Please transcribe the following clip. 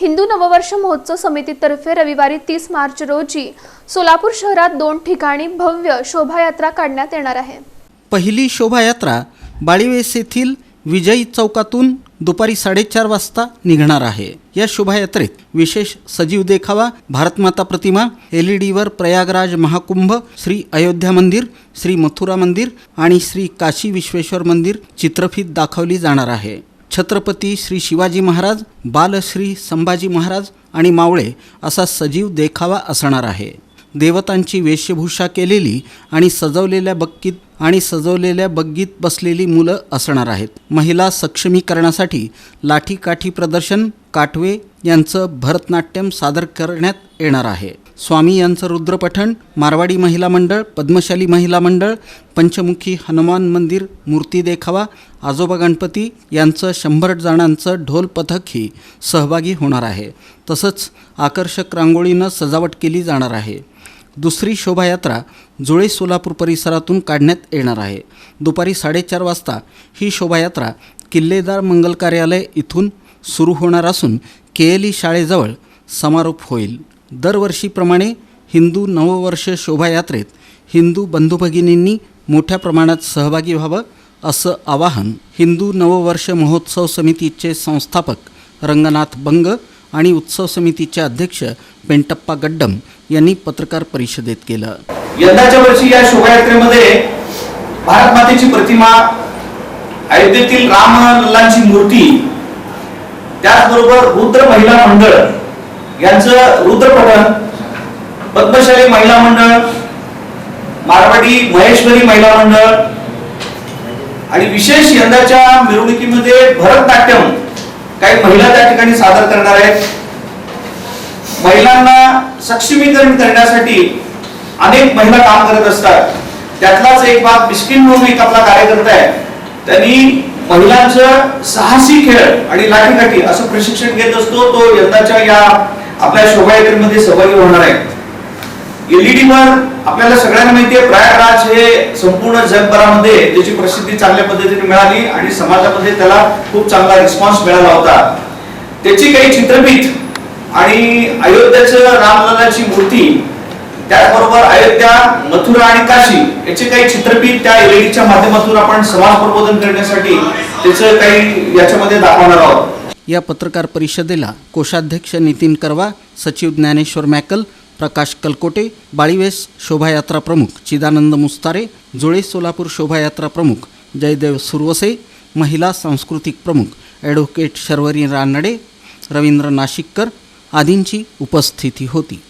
हिंदू नववर्ष महोत्सव समितीतर्फे रविवारी तीस मार्च रोजी सोलापूर शहरात दोन ठिकाणी भव्य शोभायात्रा काढण्यात येणार आहे. पहिली शोभायात्रा बाळीवेस येथील विजयी चौकातून दुपारी साडेचार वाजता निघणार आहे. या शोभायात्रेत विशेष सजीव देखावा भारतमाता प्रतिमा एल ई डीवर प्रयागराज महाकुंभ श्री अयोध्या मंदिर श्री मथुरा मंदिर आणि श्री काशी विश्वेश्वर मंदिर चित्रफीत दाखवली जाणार आहे. छत्रपती श्री शिवाजी महाराज बालश्री संभाजी महाराज आणि मावळे असा सजीव देखावा असणार आहे. देवतांची वेशभूषा केलेली आणि सजवलेल्या बग्गीत आणि सजवलेल्या बग्गीत बसलेली मुलं असणार आहेत. महिला सक्षमीकरणासाठी लाठीकाठी प्रदर्शन काटवे यांचं भरतनाट्यम सादर करण्यात येणार आहे. स्वामी यांचं रुद्रपठण मारवाडी महिला मंडळ पद्मशाली महिला मंडळ पंचमुखी हनुमान मंदिर मूर्ती देखावा आजोबा गणपती यांचं शंभर जणांचं ढोल पथकही सहभागी होणार आहे. तसंच आकर्षक रांगोळीनं सजावट केली जाणार आहे. दुसरी शोभायात्रा जुळे सोलापूर परिसरातून काढण्यात येणार आहे. दुपारी साडेचार वाजता ही शोभायात्रा किल्लेदार मंगल कार्यालय इथून सुरू होणार असून केएली शाळेजवळ समारोप होईल. दरवर्षीप्रमाणे हिंदू नववर्ष शोभायात्रेत हिंदू बंधुभगिनींनी मोठ्या प्रमाणात सहभागी व्हावं असं आवाहन हिंदू नववर्ष महोत्सव समितीचे संस्थापक रंगनाथ बंग आणि उत्सव समितीचे अध्यक्ष पेंटप्पा गड्डम यांनी पत्रकार परिषदेत केलं. यंदाच्या वर्षी या शोभायात्रेमध्ये भारत मातेची प्रतिमा अयोध्येतील रामलल्लांची मूर्ती त्याचबरोबर रुद्र महिला मंडळ यांचं रुद्रपठन पद्मशाली महिला मंडळ मारवाडी महेश्वरी महिला मंडळ आणि विशेष यंदाच्या मिरवणुकीमध्ये भरतनाट्यम काही महिला त्या ठिकाणी सादर करणार आहेत. महिलांना सक्षमीकरण करण्यासाठी अनेक महिला काम करत असतात. त्यातलाच एक भाग मिस्किन म्हणून एक आपला कार्यकर्ता आहे. त्यांनी महिलांचं साहसी खेळ आणि लाठीकाठी असं प्रशिक्षण घेत असतो. तो यंदाच्या या आपल्या शोभायात्रेमध्ये सहभागी होणार आहे. एलईडी वर आपल्याला सगळ्यांना माहिती आहे प्रयागराज हे संपूर्ण जगभरामध्ये त्याची प्रसिद्धी चांगल्या पद्धतीने मिळाली आणि समाजामध्ये त्याला खूप चांगला रिस्पॉन्स मिळाला होता. त्याची काही चित्रपीठ आणि अयोध्याचं रामललाची मूर्ती त्याचबरोबर अयोध्या मथुरा आणि काशी याचे काही चित्रपीठ त्या एलईडीच्या माध्यमातून आपण समाज प्रबोधन करण्यासाठी त्याचं काही याच्यामध्ये दाखवणार आहोत. या पत्रकार परिषदेला कोषाध्यक्ष नितीन करवा सचिव ज्ञानेश्वर मॅकल प्रकाश कलकोटे बाळीवेस शोभायात्रा प्रमुख चिदानंद मुस्तारे जुळे सोलापूर शोभायात्रा प्रमुख जयदेव सुरवसे महिला सांस्कृतिक प्रमुख ॲडव्होकेट शर्वरी रानडे रवींद्र नाशिककर आदींची उपस्थिती होती.